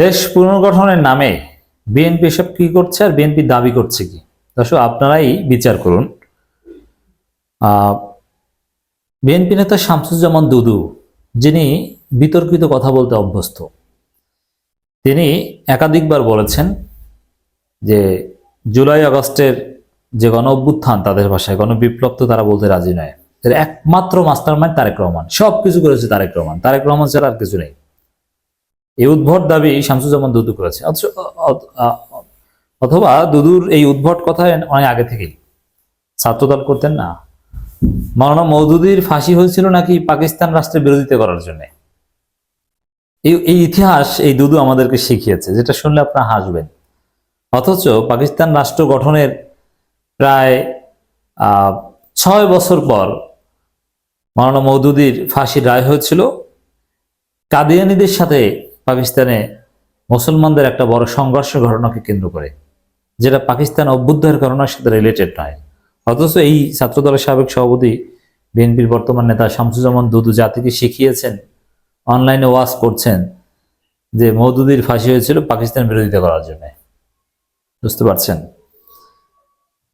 দেশ পুনর্গঠনের নামে বিএনপি সব কি করছে আর বিএনপি দাবি করছে কি? দর্শক, আপনারাই বিচার করুন। বিএনপি নেতা শামসুজ্জামান দুদু, যিনি বিতর্কিত কথা বলতে অভ্যস্ত, তিনি একাধিকবার বলেছেন যে জুলাই আগস্টের যে গণ অভ্যুত্থান তাদের ভাষায়, গণ বিপ্লব তো তারা বলতে রাজি নয়। একমাত্র মাস্টার মাইন্ড তারেক রহমান সব কিছু করেছে তারেক রহমান। তারেক রহমান ছাড়া আর কিছু নেই। এই উদ্ভট দাবি শামসুজ্জামান দুদু করেছে। অথবা দুদুর এই উদ্ভট কথা অনেক আগে থেকেই। ছাত্রদল করতেন না। মাওলানা মৌদুদির ফাঁসি হয়েছিল নাকি পাকিস্তান রাষ্ট্রের বিরোধিতা করার জন্য? এই এই ইতিহাস এই দুদু আমাদেরকে শিখিয়েছে, যেটা শুনলে আপনারা হাসবেন। অথচ পাকিস্তান রাষ্ট্র গঠনের প্রায় ছয় বছর পর মাওলানা মৌদুদির ফাঁসির রায় হয়েছিল। কাদিয়ানিদের সাথে পাকিস্তানে মুসলমানদের একটা বড় সংঘর্ষের ঘটনাকে কেন্দ্র করে, যেটা পাকিস্তান অভ্যুদয়ের ঘটনার সাথে রিলেটেড নয়। অথচ এই ছাত্রদলের সাবেক সভাপতি বিএনপির বর্তমান নেতা শামসুজ্জামান দুদু জাতিকে শিখিয়েছেন অনলাইনে ওয়াজ করছেন যে মৌদুদির ফাঁসি হয়েছিল পাকিস্তান বিরোধিতা করার জন্য। বুঝতে পারছেন?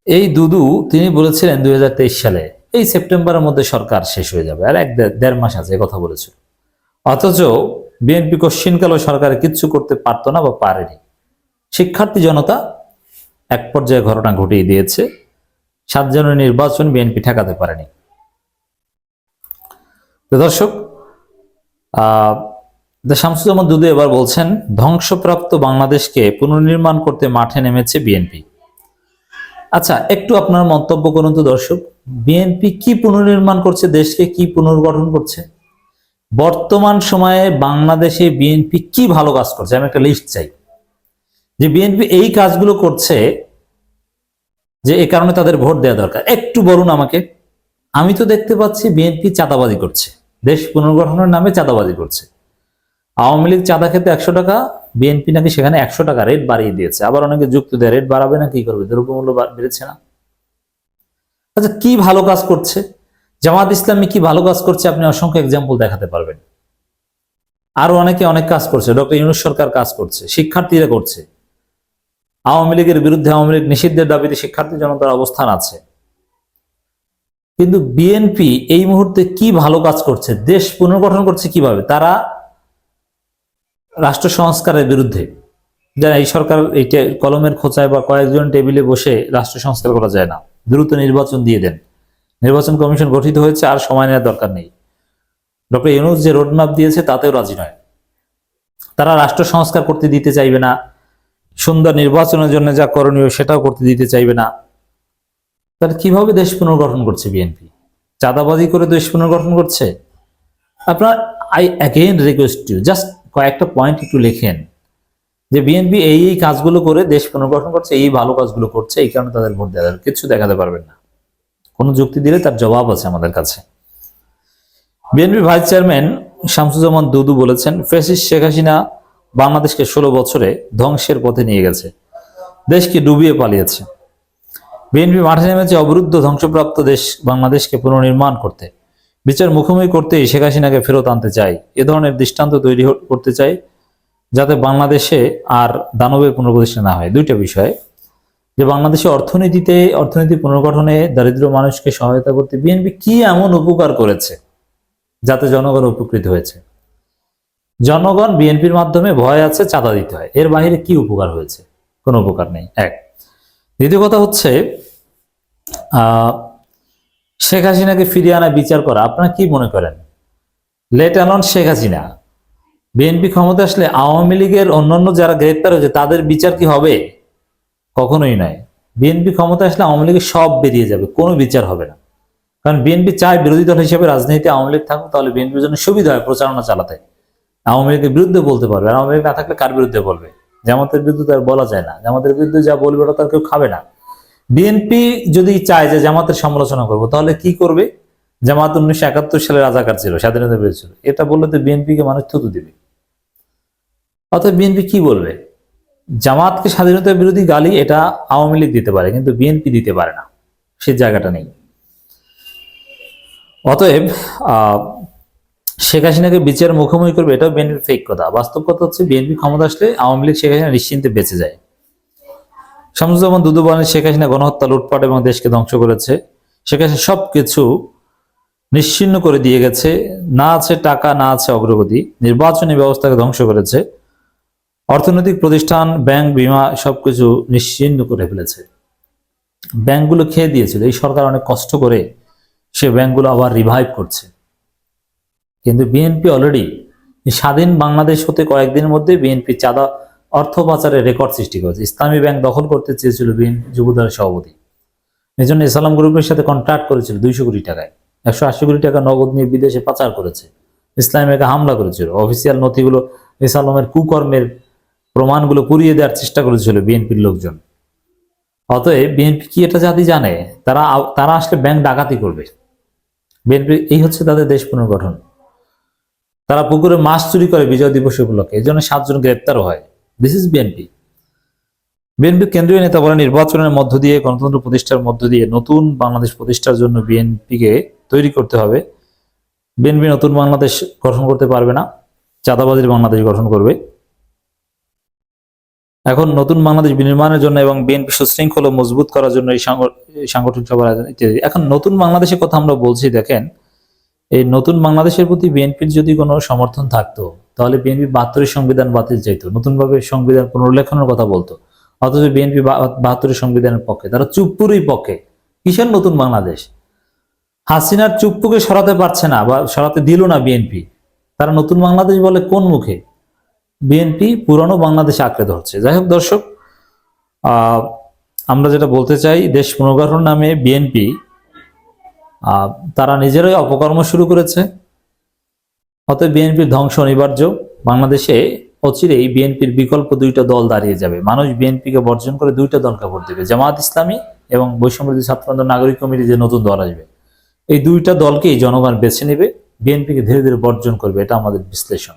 এই দুদু, তিনি বলেছিলেন দুই হাজার তেইশ সালে, এই সেপ্টেম্বরের মধ্যে সরকার শেষ হয়ে যাবে, আর এক দেড় মাস আছে কথা বলেছিল। অথচ বিএনপি কশ্চিনকালেও সরকার কিচ্ছু করতে পারতো না বা পারেনি। শিক্ষার্থী জনতা এক পর্যায়ে ঘটনা ঘটিয়ে দিয়েছে। সাত জানুয়ারি নির্বাচন বিএনপি ঠেকাতে পারেনি। দর্শক শামসুজ্জামান দুদু এবার বলছেন, ধ্বংসপ্রাপ্ত বাংলাদেশকে পুনর্নির্মাণ করতে মাঠে নেমেছে বিএনপি। আচ্ছা একটু আপনার মন্তব্য করুন তো দর্শক, বিএনপি কি পুনর্নির্মাণ করছে, দেশকে কি পুনর্গঠন করছে? বর্তমান সময়ে বাংলাদেশে বিএনপি কি ভালো কাজ করছে? আমি একটা লিস্ট চাই। যে বিএনপি এই কাজগুলো করছে যে এ কারণে তাদের ভোট দেওয়া দরকার। একটু বলুন আমাকে। আমি তো দেখতে পাচ্ছি বিএনপি চাঁদাবাজি করছে। দেশ পুনর্গঠনের নামে চাঁদাবাজি করছে। আওয়ামী লীগ চাঁদা খেতে একশো টাকা বিএনপি নাকি সেখানে একশো টাকা রেট বাড়িয়ে দিয়েছে। আবার অনেকে যুক্তি দেয় রেট বাড়াবে না, কি করবে? দ্রব্যমূল্য বেড়েছে না। আচ্ছা কি ভালো কাজ করছে? জামাত ইসলামী কি ভালো কাজ করছে? আপনি অসংখ্য এক্সাম্পল দেখাতে পারবেন। আরও অনেকে অনেক কাজ করছে। ডক্টর ইউনুস সরকার কাজ করছে, শিক্ষার্থীরা করছে। আওয়ামী লীগের বিরুদ্ধে আওয়ামী লীগ নিষিদ্ধের দাবিতে শিক্ষার্থী জনতার অবস্থান আছে। কিন্তু বিএনপি এই মুহূর্তে কি ভালো কাজ করছে? দেশ পুনর্গঠন করছে কীভাবে? তারা রাষ্ট্র সংস্কারের বিরুদ্ধে। যারা এই সরকার এই কলমের খোঁচায় বা কয়েকজন টেবিলে বসে রাষ্ট্র সংস্কার করা যায় না। দ্রুত নির্বাচন দিয়ে দেন। নির্বাচন কমিশন গঠিত হয়েছে, আর সময় নেওয়ার দরকার নেই। ডক্টর ইউনুস যে রোডম্যাপ দিয়েছে, তাতেও রাজি নয়। তারা রাষ্ট্র সংস্কার করতে দিতে চাইবে না, সুন্দর নির্বাচনের জন্য যা করণীয় সেটাও করতে দিতে চাইবে না। তাহলে কীভাবে দেশ পুনর্গঠন করছে বিএনপি? চাঁদাবাজি করে দেশ পুনর্গঠন করছে? আপনার I again request you just কয়েকটা পয়েন্ট একটু লেখেন, যে বিএনপি এই এই কাজগুলো করে দেশ পুনর্গঠন করছে, এই ভালো কাজগুলো করছে, এই কারণে তাদের ভোট দেওয়া কিছু দেখাতে পারবেন না। কোনো যুক্তি দিলে তার জবাব আছে আমাদের কাছে। BNP vice chairman Shamsuzzaman Dudu বলেছেন ফেসিস শেখ হাসিনা বাংলাদেশকে ষোলো বছরে ধ্বংসের পথে নিয়ে গেছে। দেশকে ডুবিয়ে পালিয়েছে। বিএনপি মাঠে নেমেছে অবরুদ্ধ ধ্বংসপ্রাপ্ত দেশ বাংলাদেশকে পুনর্নির্মাণ করতে। বিচার মুখোমুখি করতেই শেখ হাসিনাকে ফেরত আনতে চাই। এ ধরনের দৃষ্টান্ত তৈরি করতে চাই, যাতে বাংলাদেশে আর দানবের পুনর্প্রতিষ্ঠা না হয়। দুইটা বিষয় যে বাংলাদেশে অর্থনীতিতে, অর্থনীতি পুনর্গঠনে দারিদ্র মানুষকে সহায়তা করতে বিএনপি কি এমন উপকার করেছে যাতে জনগণ উপকৃত হয়েছে? জনগণ বিএনপির মাধ্যমে ভয় আছে, চাঁদা দিতে হয়। এর বাইরে কি উপকার হয়েছে? কোনো উপকার নেই। এক, দ্বিতীয় কথা হচ্ছে শেখ হাসিনাকে ফিরিয়ে আনা বিচার করা। আপনারা কি মনে করেন? Let alone Sheikh Hasina. BNP ক্ষমতা আসলে আওয়ামী লীগের অন্যান্য যারা গ্রেপ্তার হয়েছে, তাদের বিচার কি হবে? কখনোই নয় বিএনপি ক্ষমতা আসলে আওয়ামী লীগের সব বেরিয়ে যাবে, কোনো বিচার হবে না। কারণ বিএনপি চায় বিরোধী দল হিসেবে রাজনীতিতে আওয়ামী লীগ থাকুক, তাহলে বিএনপির জন্য সুবিধা হয় প্রচারণা চালাতে। আওয়ামী লীগের বিরুদ্ধে বলতে পারবে আওয়ামী লীগ না থাকলে কার বিরুদ্ধে বলবে? জামাতের বিরুদ্ধে তার বলা যায় না। জামাতের বিরুদ্ধে যা বলবে ওটা তার কেউ খাবে না। বিএনপি যদি চায় যে জামাতের সমালোচনা করব, তাহলে কি করবে? জামাত উনিশশো একাত্তর সালে রাজাকার ছিল, স্বাধীনতা পেয়েছিল। এটা বললে তো বিএনপিকে মানুষ থুতু দিবে। অর্থাৎ বিএনপি কি বলবে? জামাতকে স্বাধীনতা বিরোধী গালি এটা আওয়ামী লীগ দিতে পারে, কিন্তু বিএনপি দিতে পারে না। সে জায়গাটা নেই। অতএব শেখ হাসিনাকে বিচার মুখোমুখি করবে, এটাও বিএনপির ফেক কথা। বাস্তব কথা হচ্ছে বিএনপি ক্ষমতা আসলে আওয়ামী লীগ শেখ হাসিনা নিশ্চিন্তে বেঁচে যায়। শামসুজ্জামান দুদু বলেন শেখ হাসিনা গণহত্যা, লুটপাট এবং দেশকে ধ্বংস করেছে। শেখ হাসিনা সবকিছু নিশ্চিন্ন করে দিয়ে গেছে। না আছে টাকা, না আছে অগ্রগতি। নির্বাচনী ব্যবস্থাকে ধ্বংস করেছে। অর্থনৈতিক প্রতিষ্ঠান, ব্যাংক, বিমা সবকিছু নিশ্চিন্ন করে ফেলেছে। ব্যাংকগুলো খেয়ে দিয়েছিল। এই সরকার অনেক কষ্ট করে সে ব্যাংকগুলো আবার রিভাইভ করছে। কিন্তু বিএনপি অলরেডি স্বাধীন বাংলাদেশ হতে কয়েকদিনের মধ্যে বিএনপি চাঁদা অর্থ পাচারের রেকর্ড সৃষ্টি করেছে। ইসলামী ব্যাংক দখল করতে চেয়েছিল বিএনপি যুবদলের সভাপতি। এই জন্য ইসলাম গ্রুপের সাথে কন্ট্রাক্ট করেছিল দুইশো কোটি টাকায়। একশো আশি কোটি টাকা নগদ নিয়ে বিদেশে পাচার করেছে। ইসলামী ব্যাংকে হামলা করেছিল। অফিসিয়াল নথিগুলো ইসলামের কুকর্মের প্রমাণগুলো পুড়িয়ে দেওয়ার চেষ্টা করেছিল বিএনপির লোকজন। অতএব বিএনপি কি এটা জাতি জানে? তারা তারা আসলে ব্যাংক ডাকাতি করবে। বিএনপি, এই হচ্ছে তাদের দেশ পুনর্গঠন। তারা পুকুরে মাছ চুরি করে বিজয় দিবস উপলক্ষে। এই জন্য সাতজন গ্রেপ্তারও হয়। This is BNP. বিএনপির কেন্দ্রীয় নেতা বলেন, নির্বাচনের মধ্য দিয়ে, গণতন্ত্র প্রতিষ্ঠার মধ্য দিয়ে নতুন বাংলাদেশ প্রতিষ্ঠার জন্য বিএনপিকে তৈরি করতে হবে। বিএনপি নতুন বাংলাদেশ গঠন করতে পারবে না। চাঁদাবাজির বাংলাদেশ গঠন করবে। এখন নতুন বাংলাদেশ বিনির্মাণের জন্য এবং বিএনপি সুশৃঙ্খল ও মজবুত করার জন্য এই সাংগ- এই সাংগঠনিক আয়োজন ইত্যাদি। এখন নতুন বাংলাদেশের কথা আমরা বলছি, দেখেন, এই নতুন বাংলাদেশের প্রতি বিএনপির যদি কোনো সমর্থন থাকতো, তাহলে বিএনপি বাহাত্তরের সংবিধান বাতিল চাইতো, নতুনভাবে সংবিধান পুনর্লেখনের কথা বলতো। অথচ বিএনপি বাহাত্তরের সংবিধানের পক্ষে, তারা চুপ্পুরই পক্ষে। কিসের নতুন বাংলাদেশ? হাসিনার চুপ্পুকে সরাতে পারছে না বা সরাতে দিল না বিএনপি। তারা নতুন বাংলাদেশ বলে কোন মুখে? বিএনপি পুরনো বাংলাদেশে আঁকড়ে ধরছে। যাই হোক দর্শক আমরা যেটা বলতে চাই, দেশ পুনর্গঠন নামে বিএনপি তারা নিজেরাই অপকর্ম শুরু করেছে। অতএব বিএনপির ধ্বংস অনিবার্য। বাংলাদেশে অচিরেই বিএনপির বিকল্প দুইটা দল দাঁড়িয়ে যাবে। মানুষ বিএনপিকে বর্জন করে দুইটা দলকে ভোট দেবে, জামাত ইসলামী এবং বৈষম্যবিরোধী ছাত্র নাগরিক কমিটি যে নতুন দল আসবে। এই দুইটা দলকেই জনগণ বেছে নেবে, বিএনপিকে ধীরে ধীরে বর্জন করবে, এটা আমাদের বিশ্লেষণ।